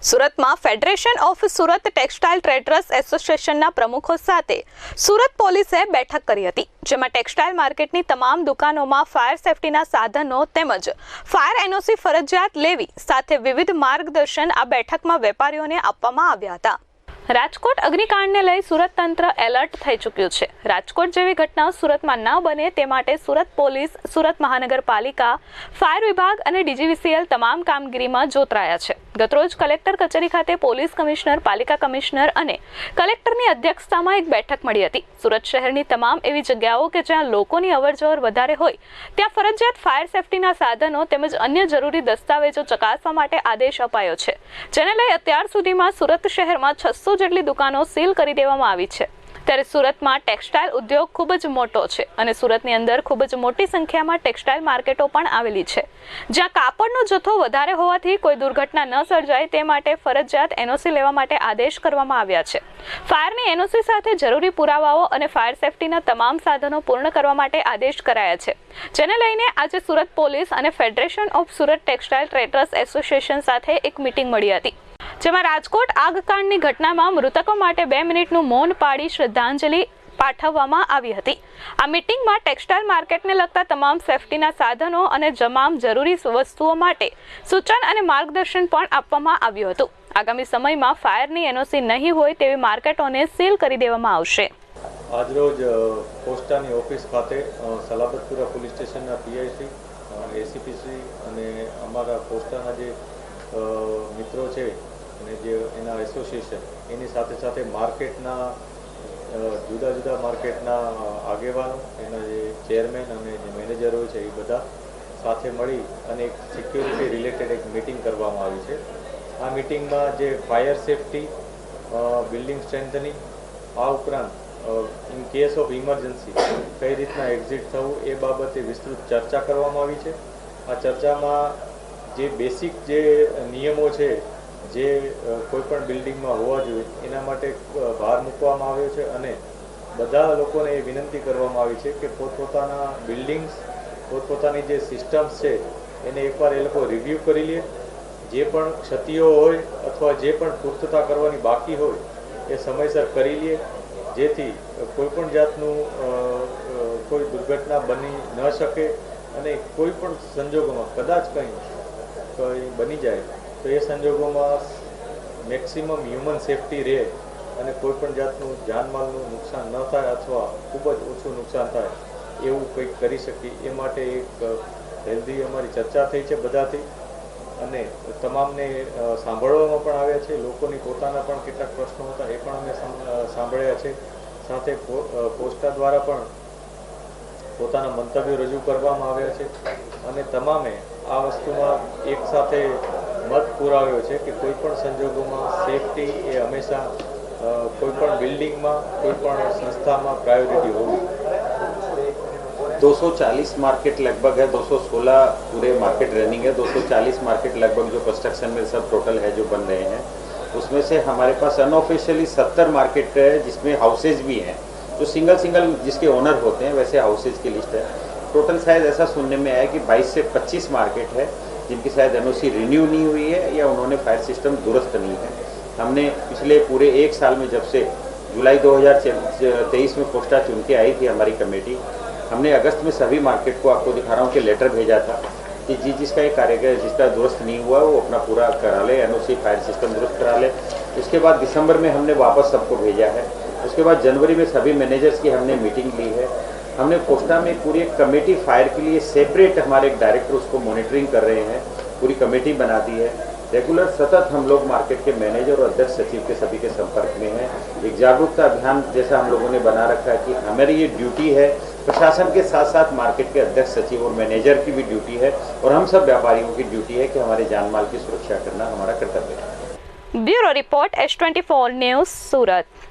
સુરતમાં federation of Surat textile traders એસોસિએશનના પ્રમુખો સાથે સુરત પોલીસે બેઠક કરી હતી, જેમાં ટેક્સટાઇલ માર્કેટની તમામ દુકાનોમાં ફાયર સેફટીના સાધનો તેમજ ફાયર એનઓસી ફરજિયાત લેવી સાથે વિવિધ માર્ગદર્શન આ બેઠકમાં વેપારીઓને આપવામાં આવ્યા હતા. રાજકોટ અગ્નિકાંડને લઈ સુરત તંત્ર એલર્ટ થઈ ચૂક્યું છે. રાજકોટ જેવી ઘટનાઓ સુરતમાં ન બને તે માટે સુરત પોલીસ, સુરત મહાનગરપાલિકા, ફાયર વિભાગ અને ડીજીવીસીએલ તમામ કામગીરીમાં જોતરાયા છે. ગતરોજ કલેક્ટર કચેરી ખાતે પોલીસ કમિશનર, પાલિકા કમિશનર અને કલેક્ટરની અધ્યક્ષતામાં એક બેઠક મળી હતી. સુરત શહેરની તમામ એવી જગ્યાઓ કે જ્યાં લોકોની અવરજવર વધારે હોય, ત્યાં ફરજિયાત ફાયર સેફટીના સાધનો તેમજ અન્ય જરૂરી દસ્તાવેજો ચકાસવા માટે આદેશ અપાયો છે, જેને લઈ અત્યાર સુધીમાં સુરત શહેરમાં છસો જેટલી દુકાનો સીલ કરી દેવામાં આવી છે. ત્યારે સુરતમાં ટેક્સટાઇલ ઉદ્યોગ ખૂબ જ મોટો છે અને સુરતની અંદર ખૂબ જ મોટી સંખ્યામાં ટેક્સટાઇલ માર્કેટો પણ આવેલી છે. જ્યાં કાપડનો જથ્થો વધારે હોવાથી કોઈ દુર્ઘટના ન સર્જાય તે માટે ફરજિયાત એનઓસી લેવા માટે આદેશ કરવામાં આવ્યા છે. ફાયરની એનઓસી સાથે જરૂરી પુરાવાઓ અને ફાયર સેફટીના તમામ સાધનો પૂર્ણ કરવા માટે આદેશ કરાયા છે. જેને લઈને આજે સુરત પોલીસ અને federation of Surat textile traders association સાથે એક મિટિંગ મળી હતી. જેમાં રાજકોટ આગકાંડની ઘટનામાં મૃતકો માટે બે મિનિટનું મૌન પાડી શ્રદ્ધાંજલિ પાઠવવામાં આવી હતી. આ મિટિંગમાં ટેક્સટાઇલ માર્કેટને લગતા તમામ સેફટીના સાધનો અને તમામ જરૂરી વસ્તુઓ માટે સૂચન અને માર્ગદર્શન પણ આપવામાં આવ્યું હતું. આગામી સમયમાં ફાયરની એનઓસી નહીં હોય તેવી માર્કેટોને સીલ કરી દેવામાં આવશે. આજરોજ પોસ્ટાની ઓફિસ ખાતે સલાબતપુરા પોલીસ સ્ટેશનના પીઆઈસી એસીપીસી અને અમારા પોસ્ટાના જે મિત્રો છે અને જે એના એસોસિએશન એની સાથે સાથે માર્કેટના જુદા જુદા માર્કેટના આગેવાનો, એના જે ચેરમેન અને જે મેનેજર છે, એ બધા સાથે મળી અને એક સિક્યોરિટી રિલેટેડ એક મિટિંગ કરવામાં આવી છે. આ મિટિંગમાં જે ફાયર સેફટી બિલ્ડિંગ સ્ટ્રેન્થનિંગ આ ઉપરાંત ઇન કેસ ઓફ ઇમરજન્સી કઈ રીતના એક્ઝિટ થવું, એ બાબતે વિસ્તૃત ચર્ચા કરવામાં આવી છે. આ ચર્ચામાં જે બેસિક જે નિયમો છે જે કોઈપણ કોઈ પણ બિલ્ડિંગમાં હોવા જોઈએ, એના માટે ભાર મૂકવામાં આવ્યો છે અને બધા લોકોને એ વિનંતી કરવામાં આવી છે કે પોતપોતાના બિલ્ડિંગ્સ, પોતપોતાની જે સિસ્ટમ્સ છે, એને એકવાર એ લોકો રિવ્યૂ કરી લે. જે પણ ક્ષતિઓ હોય અથવા જે પણ પૂર્તતા કરવાની બાકી હોય, એ સમયસર કરી લે. જેથી કોઈ પણ જાતનું કોઈ દુર્ઘટના બની ન શકે અને કોઈ પણ સંજોગોમાં કદાચ કંઈ કંઈ બની જાય. તો એ સંજોગોમાં મેક્સિમમ હ્યુમન સેફટી રહે અને કોઈ પણ જાતનું જાનમાલનું નુકસાન ન થાય અથવા ખૂબ જ ઓછું નુકસાન થાય, એવું કંઈક કરી શકીએ. એ માટે એક હેલ્ધી અમારી ચર્ચા થઈ છે બધાથી. અને તમામને સાંભળવામાં પણ આવ્યા છે. લોકોની પોતાના પણ કેટલાક પ્રશ્નો હતા, એ પણ અમે સાંભળ્યા છે. સાથે પોસ્ટા દ્વારા પણ પોતાના મંતવ્યો રજૂ કરવામાં આવ્યા છે. અને તમામે આ વસ્તુમાં એક સાથે મત પુરાવ્યો છે કે કોઈ પણ સંજોગોમાં સેફટી એ હંમેશા અ, કોઈ પણ બિલ્ડિંગમાં કોઈ પણ સંસ્થામાં પ્રાયોરિટી હોવી 240 मार्केट लगभग है 216 पूरे मार्केट रनिंग है 240 मार्केट लगभग जो कंस्ट्रक्शन में सब टोटल है जो बन रहे हैं उसमें से हमारे पास अनऑफिशियली 70 मार्केट है जिसमें हाउसेज भी हैं जो सिंगल सिंगल जिसके ओनर होते हैं वैसे हाउसेज की लिस्ट है टोटल शायद ऐसा सुनने में आया कि 22 से 25 मार्केट है जिनकी शायद एनओसी रिन्यू नहीं हुई है या उन्होंने फायर सिस्टम दुरुस्त नहीं है। हमने पिछले पूरे एक साल में जब से जुलाई 2023 में पोस्टा चुन के आई थी हमारी कमेटी, हमने अगस्त में सभी मार्केट को आपको दिखा रहा हूँ कि लेटर भेजा था कि जी, जिसका ये कार्य जिसका दुरुस्त नहीं हुआ, वो अपना पूरा करा ले एनओसी फायर सिस्टम दुरुस्त करा ले। उसके बाद दिसंबर में हमने वापस सबको भेजा है। उसके बाद जनवरी में सभी मैनेजर्स की हमने मीटिंग ली है। हमने कोष्टा में पूरी एक कमेटी फायर के लिए सेपरेट हमारे एक डायरेक्टर उसको मॉनिटरिंग कर रहे हैं, पूरी कमेटी बना दी है। रेगुलर सतत हम लोग मार्केट के मैनेजर और अध्यक्ष सचिव के सभी के संपर्क में हैं। एक जागरूकता अभियान जैसा हम लोगों ने बना रखा है कि हमारी ये ड्यूटी है, प्रशासन के साथ साथ मार्केट के अध्यक्ष सचिव और मैनेजर की भी ड्यूटी है और हम सब व्यापारियों की ड्यूटी है कि हमारे जान माल की सुरक्षा करना हमारा कर्तव्य है। Bureau report S twenty news, Surat.